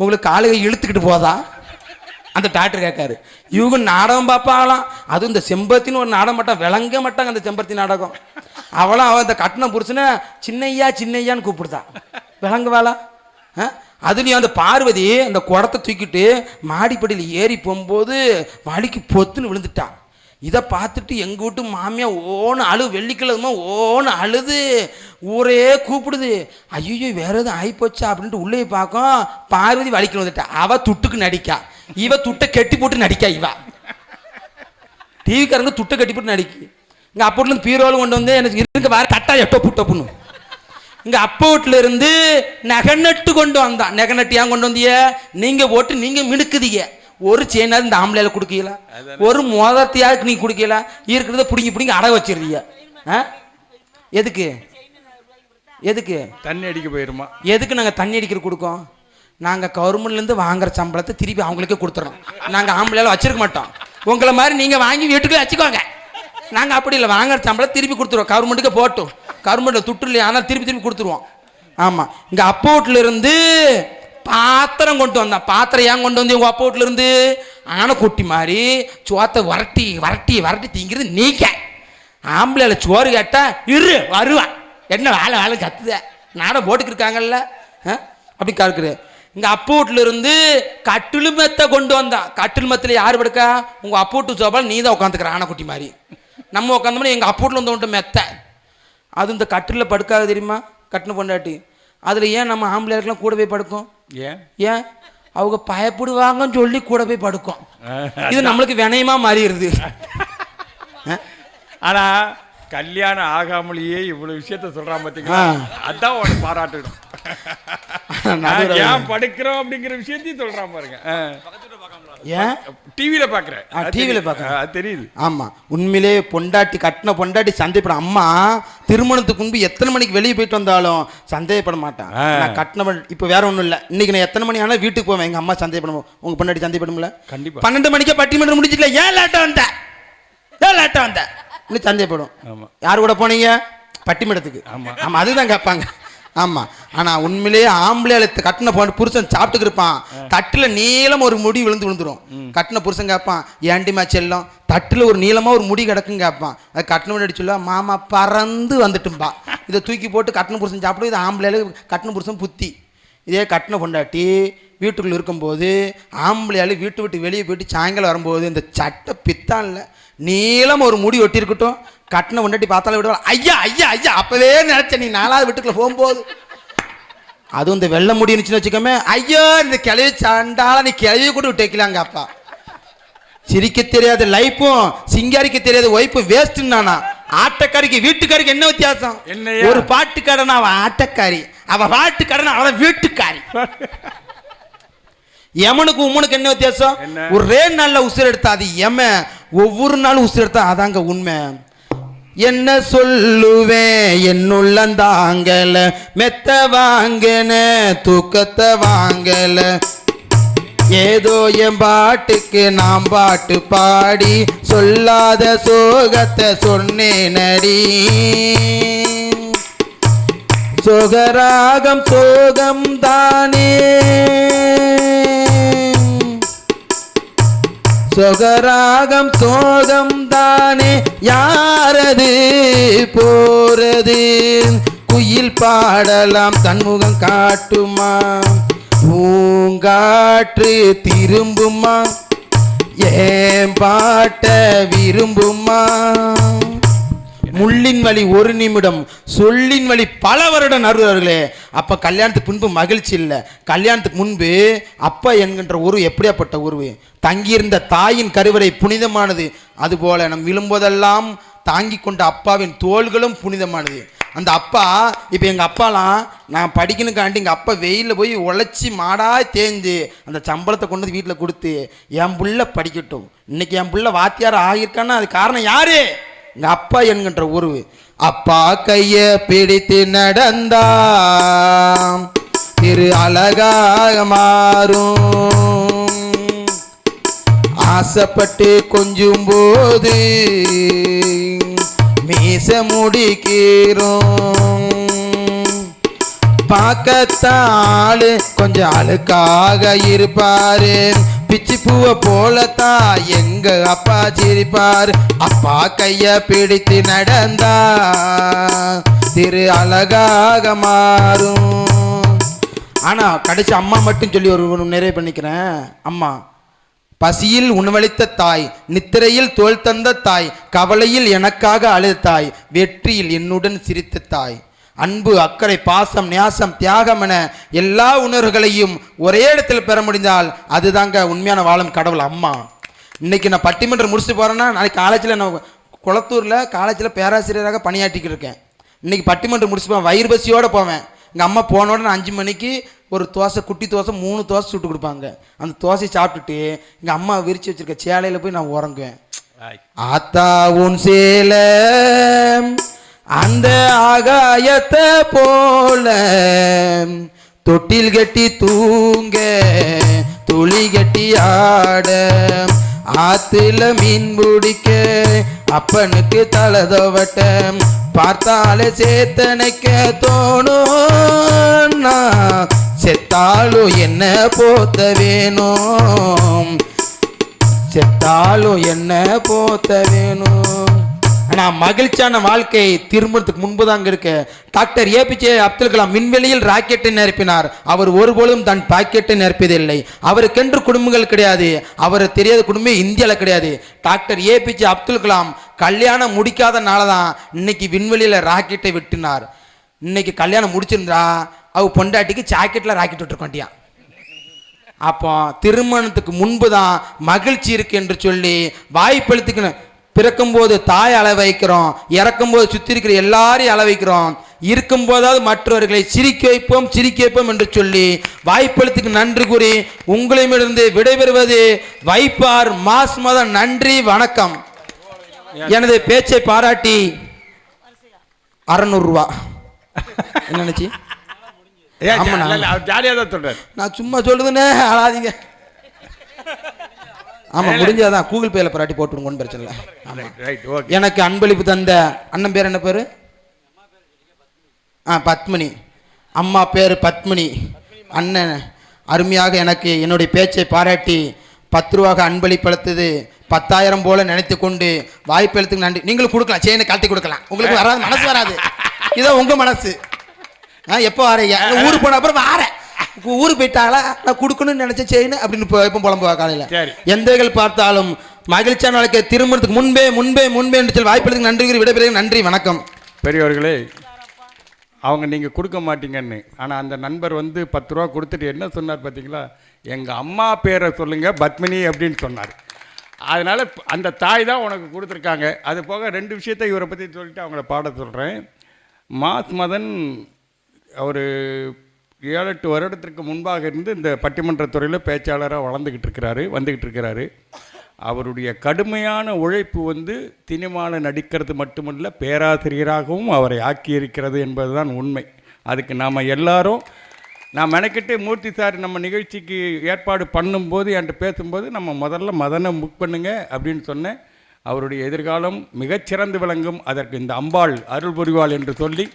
உங்களுக்கு காலையை இழுத்துக்கிட்டு போதா? அந்த டாக்டர் கேட்காரு. இவங்க நாடகம் பார்ப்பாங்களாம். அதுவும் இந்த செம்பருத்தின்னு ஒரு நாடகம் மாட்டான் விளங்க மாட்டாங்க அந்த செம்பருத்தி நாடகம். அவளும் அவன் இந்த கட்டணம் புருஷனை சின்னையா சின்னையான்னு கூப்பிடுதா. விளங்குவாளா ஆ? அதுலயும் அந்த பார்வதி அந்த குடத்தை தூக்கிட்டு மாடிப்படியில் ஏறி போகும்போது வலிக்கு பொத்துன்னு விழுந்துட்டான் இதை பார்த்துட்டு எங்கள் வீட்டு மாமியா ஓன்னு அழு வெள்ளிக்கிழமை ஓன்னு அழுது ஊரே கூப்பிடுது. ஐயோ வேற எதுவும் ஆகிப்போச்சா அப்படின்ட்டு உள்ளே பார்க்கும். பார்வதி வலிக்கணும் வந்துட்டா. அவ துட்டுக்கு நடிக்கா. இவ துட்டை கெட்டி போட்டு நடிக்கா இவ. டிவிக்காரங்க துட்டை கட்டி போட்டு நடிக்கு. இங்கே அப்போட்லேருந்து பீரோவில் கொண்டு வந்து எனக்கு இருக்க வேறு கட்டா எட்டோ டொப்புன்னு இங்கே அப்பா இருந்து இருந்து நகநட்டு கொண்டு வந்தான் நகநட்டு ஏன் கொண்டு வந்தியே? நீங்கள் போட்டு நீங்கள் மினுக்குதீங்க. ஒரு செயினாவது இந்த ஆம்பளையில கொடுக்கல ஒரு மோதிரத்தையாவது நீங்க கொடுக்கல இருக்கிறத பிடிங்கி பிடிங்கி அடை வச்சிருந்தீங்க ஆ? எதுக்கு? எதுக்கு? தண்ணி அடிக்க போயிருமா? எதுக்கு நாங்கள் தண்ணி அடிக்கிற கொடுக்கோம்? நாங்கள் கவர்மெண்ட்லேருந்து வாங்குற சம்பளத்தை திருப்பி அவங்களுக்கே கொடுத்துறோம். நாங்கள் ஆம்பளையால வச்சிருக்க மாட்டோம். உங்களை மாதிரி நீங்கள் வாங்கி வீட்டுக்குள்ளே வச்சுக்கோங்க. நாங்கள் அப்படி இல்லை. வாங்குற சம்பளத்தை திருப்பி கொடுத்துருவோம். கவர்மெண்ட்டுக்கு போட்டும். கவர்மெண்ட்டில் துட்டு இல்லையா? ஆனால் திருப்பி திருப்பி கொடுத்துருவோம். ஆமாம் இங்கே அப்பா வீட்டுல இருந்து பாத்திரம் கொண்டு வந்தான். பாத்திரம் ஏன் கொண்டு வந்து உங்கள் அப்பா வீட்டுல ஆனைக்குட்டி மாதிரி சோத்தை வரட்டி வரட்டி வரட்டி திங்கிறது நீக்க ஆம்பளையில சோறு கேட்டால் இரு வருவான் என்ன வேலை வேலை கத்துத நாடகம் போட்டுக்கு இருக்காங்கல்ல. அப்படி கறக்குது இங்கே அப்பா வீட்டுல கட்டிலு கட்டில் கொண்டு வந்தான் கட்டில் மெத்தில் யார் படுக்கா? உங்கள் அப்பா வீட்டு சோபால் நீ தான் உட்காந்துக்கிற ஆனைக்குட்டி மாதிரி. நம்ம உட்காந்தோம்னா எங்கள் அப்பா வீட்டில் வந்து மெத்தை மெத்த. அது இந்த கட்டிலில் படுக்காது தெரியுமா? கட்டின பொண்டாட்டி. அதில் ஏன் நம்ம ஆம்பளையாருக்கெல்லாம் கூட போய் படுக்கும்? ஏன்? ஏன்? அவங்க பயப்படுவாங்கன்னு சொல்லி கூட போய் படுக்கும். இது நம்மளுக்கு வினயமா மாறிடுது. ஆனா கல்யாணம் ஆகாமலேயே இவ்வளவு விஷயத்த சொல்றான் பாத்தீங்களா? ஆ. அதான் உனக்கு பாராட்டணும். ஏன் படுக்கிறோம் அப்படிங்கிற விஷயத்தையும் சொல்றான் பாருங்க. ஏன் டிவியில பாக்குறேன் ஆ, TV ல பார்க்கறேன். அது தெரியுது. ஆமா. உண்மையிலே பொண்டாட்டி கட்டின பொண்டாட்டி சந்தேகப்பட அம்மா திருமணத்துக்கு முன்பு எத்தனை மணிக்கு வெளியே போயிட்டு வந்தாலும் சந்தேகப்பட மாட்டான். நான் கட்டின இப்போ வேற ஒண்ணும் இல்ல. இன்னைக்கு நான் எத்தனை மணி ஆனா வீட்டுக்கு போவேன். எங்க அம்மா சந்தேகப்படும் உங்க பொண்டாட்டி சந்தேகப்படும்ல கண்டிப்பா. பன்னெண்டு மணிக்கே பட்டிமன்றம் முடிஞ்சிட்டல ஏன் லேட்டா வந்த? ஏன் லேட்டா வந்த? இன்னும் சந்தேகப்படும். யார் கூட போனீங்க? பட்டிமன்றத்துக்கு. ஆமா. ஆமா அதுதான் கேட்பாங்க ஆமா. ஆனா உண்மையிலேயே ஆம்பளை கட்டின பொண்ணு புருஷன் சாப்பிட்டுக்கு இருப்பான். தட்டுல நீளம் ஒரு முடி விழுந்து விழுந்துரும். கட்டின புருஷன் கேட்பான் ஏண்டிமா செல்லம். தட்டுல ஒரு நீளமா ஒரு முடி கிடக்கும் கேட்பான் அது கட்டின முன்னாடி சொல்ல மாமா பறந்து வந்துட்டும்பா. இதை தூக்கி போட்டு கட்டின புருஷன் சாப்பிடும் இது ஆம்பளையால கட்டின புருஷன் புத்தி. இதே கட்டின பொண்டாட்டி வீட்டுக்குள்ள இருக்கும்போது ஆம்பளையால வீட்டு விட்டு வெளியே போயிட்டு சாயங்காலம் வரும்போது இந்த சட்டை பித்தான்ல நீளம் ஒரு முடி ஒட்டி இருக்கட்டும் கட்டின பொண்டாட்டி பார்த்தாலும் விடுவா ஐயா ஐயா ஐயா அப்பவே நினைச்சேன் நீ நாலாவது வீட்டுக்குள்ள போகும்போது. அதுவும் இந்த வெள்ளை முடி இருந்துச்சுன்னு வச்சுக்கோமே ஐயோ இந்த கிளவி சண்டால நீ கிளவி கூட விட்டு வைக்கலாங்க அப்பா. சிரிக்க தெரியாத லைஃப்பும் சிங்காரிக்க தெரியாத ஒய்ஃபும் வேஸ்ட்னு நானா. ஆட்டக்காரிக்கு வீட்டுக்காரிக்கு என்ன வித்தியாசம்? ஒரு பாட்டுக்காரன் அவன் ஆட்டக்காரி அவ பாட்டுக்காரன் அவன் வீட்டுக்காரி. யமனுக்கு உம்மனுக்கு என்ன வித்தியாசம்? ஒரே நாள்ல உசுர் எடுத்தா அது எம ஒவ்வொரு நாளும் உசுர் எடுத்தா அதாங்க உண்மை. என்ன சொல்லுவேன் என்னுள்ளந்தாங்கல மெத்த வாங்கன தூக்கத்தை வாங்கல. ஏதோ என் பாட்டுக்கு நாம் பாட்டு பாடி சொல்லாத சோகத்தை சொன்னேனடி. சோகராகம் சோகம் தானே சொகராகம் சோகம் தானே யாரது போறது குயில் பாடலாம் தன்முகம் காட்டுமா பூங்காற்று திரும்புமா ஏன் பாட்ட விரும்புமா முள்ளின் வழி ஒரு நிமிடம் சொல்லின் வழி பல வருடம் நறுவர்களே அப்ப கல்யாணத்துக்கு முன்பு மகிழ்ச்சி இல்லை. கல்யாணத்துக்கு முன்பு அப்பா என்கின்ற உருவு எப்படியாப்பட்ட உருவு? தங்கியிருந்த தாயின் கருவறை புனிதமானது. அதுபோல நம் விழும்போதெல்லாம் தாங்கி கொண்ட அப்பாவின் தோள்களும் புனிதமானது. அந்த அப்பா இப்போ எங்கள் அப்பாலாம் நான் படிக்கணுக்காண்டி எங்கள் அப்பா வெயிலில் போய் உழைச்சி மாடா தேஞ்சு அந்த சம்பளத்தை கொண்டு வந்து வீட்டில் கொடுத்து என் புள்ள படிக்கட்டும். இன்றைக்கி என் புள்ள வாத்தியார் ஆகியிருக்கான்னா அது காரணம் யார்? எங்க அப்பா என்கின்ற உருவு. அப்பா கைய பிடித்து நடந்தா திரு அழகாக மாறும். ஆசைப்பட்டு கொஞ்சும் போது மீச முடிக்கிறோம் பார்க்கத்தான் ஆளு கொஞ்சம் அழுக்காக இருப்பாரு. பிச்சி பூவை போலத்தான் எங்க அப்பா சிரிப்பார். அப்பா கைய பிடித்து நடந்தா திரு அழகாக மாறும். ஆனா கடைசி அம்மா மட்டும் சொல்லி ஒரு ஒரு நிறைவு பண்ணிக்கிறேன். அம்மா பசியில் உணவளித்த தாய் நித்திரையில் தோல் தந்த தாய் கவலையில் எனக்காக அழுத தாய் வெற்றியில் என்னுடன் சிரித்த தாய். அன்பு அக்கறை பாசம் நியாசம் தியாகம் என எல்லா உணர்வுகளையும் ஒரே இடத்துல பெற முடிந்தால் அதுதாங்க உண்மையான வாழும் கடவுள் அம்மா. இன்னைக்கு நான் பட்டிமன்றம் முடிச்சுட்டு போறேன்னா நாளைக்கு காலேஜில் நான் குளத்தூரில் காலேஜில் பேராசிரியராக பணியாற்றிக்கிட்டு இருக்கேன். இன்னைக்கு பட்டிமன்றம் முடிச்சுட்டு போவேன் வயிறு பசியோட போவேன். எங்கள் அம்மா போன உடனே அஞ்சு மணிக்கு ஒரு தோசை குட்டி தோசை மூணு தோசை சுட்டு கொடுப்பாங்க. அந்த தோசையை சாப்பிட்டுட்டு எங்கள் அம்மா விரிச்சு வச்சிருக்க சேலையில் போய் நான் உறங்குவேன். ஆத்தா உன் சேல அந்த ஆகாயத்தை போல தொட்டில் கட்டி தூங்க துளி கட்டி ஆட ஆத்துல மீன் பிடிக்க அப்பனுக்கு தலதவட்ட பார்த்தாலே சேத்தனைக்க தோணும். செத்தாலும் என்ன போத்த வேணும்? செத்தாலும் என்ன போத்த வேணும்? ஆனால் மகிழ்ச்சியான வாழ்க்கை திருமணத்துக்கு முன்பு தான் அங்கே இருக்கு டாக்டர் ஏபிஜே அப்துல் கலாம் விண்வெளியில் ராக்கெட்டை நிரப்பினார். அவர் ஒருபொழுதும் தன் பாக்கெட்டை நிரப்பியதில்லை. அவருக்கென்று குடும்பங்கள் கிடையாது. அவர் தெரியாத குடும்பம் இந்தியாவில் கிடையாது. டாக்டர் ஏபிஜே அப்துல் கலாம் கல்யாணம் முடிக்காத தான் இன்னைக்கு விண்வெளியில் ராக்கெட்டை விட்டுனார். இன்னைக்கு கல்யாணம் முடிச்சிருந்தா அவ பொண்டாட்டிக்கு ஜாக்கெட்டில் ராக்கெட் விட்டுருக்கோண்டியான் அப்போ திருமணத்துக்கு முன்பு தான் மகிழ்ச்சி இருக்கு என்று சொல்லி வாய்ப்பெழுத்துக்கணும் பிறக்கும்போது தாய் அள வைக்கிறோம் இறக்கும்போது சுற்றி இருக்கிற எல்லாரையும் அள வைக்கிறோம். இருக்கும்போதாவது மற்றவர்களை சிரிக்க வைப்போம் சிரிக்க வைப்போம் என்று சொல்லி வாய்ப்பெழுத்துக்கு நன்றி கூறி உங்களிடமிருந்து விடைபெறுவது வைப்பார் மாஸ் மதம் நன்றி வணக்கம். எனது பேச்சை பாராட்டி அறநூறுரூவா என்ன நினைச்சி? ஜாலியாக தான் சொல்றாரு. நான் சும்மா சொல்லுதுன்னே அழாதீங்க. ஆமா முடிஞ்சாதான் கூகுள் பேல பராட்டி போட்டுருங்க ஒன்றும் பிரச்சனை இல்லை. ஆமா. ரைட் ஓகே எனக்கு அன்பளிப்பு தந்த அண்ணன் பேர் என்ன பேரு? ஆ பத்மினி. அம்மா பேர் பத்மினி. அண்ணன் அருமையாக எனக்கு என்னுடைய பேச்சை பாராட்டி பத்து ரூபாக அன்பளிப்பளித்தது பத்தாயிரம் போல நினைத்து கொண்டு வாய்ப்பெழுத்துக்கு நன்றி. நீங்களும் கொடுக்கலாம். செயினை கழட்டி கொடுக்கலாம். உங்களுக்கு வராது மனசு வராது. இதோ உங்க மனசு. ஆ எப்போ வரீங்க? ஊருக்கு போன அப்புறம் வாரேன். ஊருக்கு போயிட்டாங்களா? நான் கொடுக்கணும்னு நினைச்ச செயின் அப்படின்னு இப்போ இப்போ புலம்புவா காலையில். சரி. எந்தகள் பார்த்தாலும் மகிழ்ச்சியான வாழ்க்கை திருமணத்துக்கு முன்பே முன்பே முன்பே என்று சொல்லி வாய்ப்பெழுத்துக்கு நன்றி கூறி விடைபெறுகிறேன். நன்றி வணக்கம். பெரியவர்களே அவங்க நீங்கள் கொடுக்க மாட்டீங்கன்னு ஆனால் அந்த நண்பர் வந்து பத்து ரூபா கொடுத்துட்டு என்ன சொன்னார் பார்த்தீங்களா எங்கள் அம்மா பேரை சொல்லுங்கள் பத்மினி அப்படின்னு சொன்னார். அதனால் அந்த தாய் தான் உனக்கு கொடுத்துருக்காங்க. அது போக ரெண்டு விஷயத்தை இவரை பற்றி சொல்லிட்டு அவங்கள பாட சொல்கிறேன் மாஸ் மதன் அவர் ஏழு எட்டு வருடத்திற்கு முன்பாக இருந்து இந்த பட்டிமன்றத்துறையில் பேச்சாளராக வளர்ந்துக்கிட்டு இருக்கிறாரு வந்துக்கிட்டு இருக்கிறாரு. அவருடைய கடுமையான உழைப்பு வந்து சினிமாவில் நடிக்கிறது மட்டுமல்ல பேராசிரியராகவும் அவரை ஆக்கியிருக்கிறது என்பதுதான் உண்மை. அதுக்கு நாம் எல்லாரும் நான் மெனக்கிட்டு மூர்த்தி சார் நம்ம நிகழ்ச்சிக்கு ஏற்பாடு பண்ணும்போது என்கிட்ட பேசும்போது நம்ம முதல்ல மதனை புக் பண்ணுங்க அப்படின்னு சொன்னேன். அவருடைய எதிர்காலம் மிகச்சிறந்து விளங்கும். அதற்கு இந்த அம்பாள் அருள் புரிவாள் என்று சொல்லி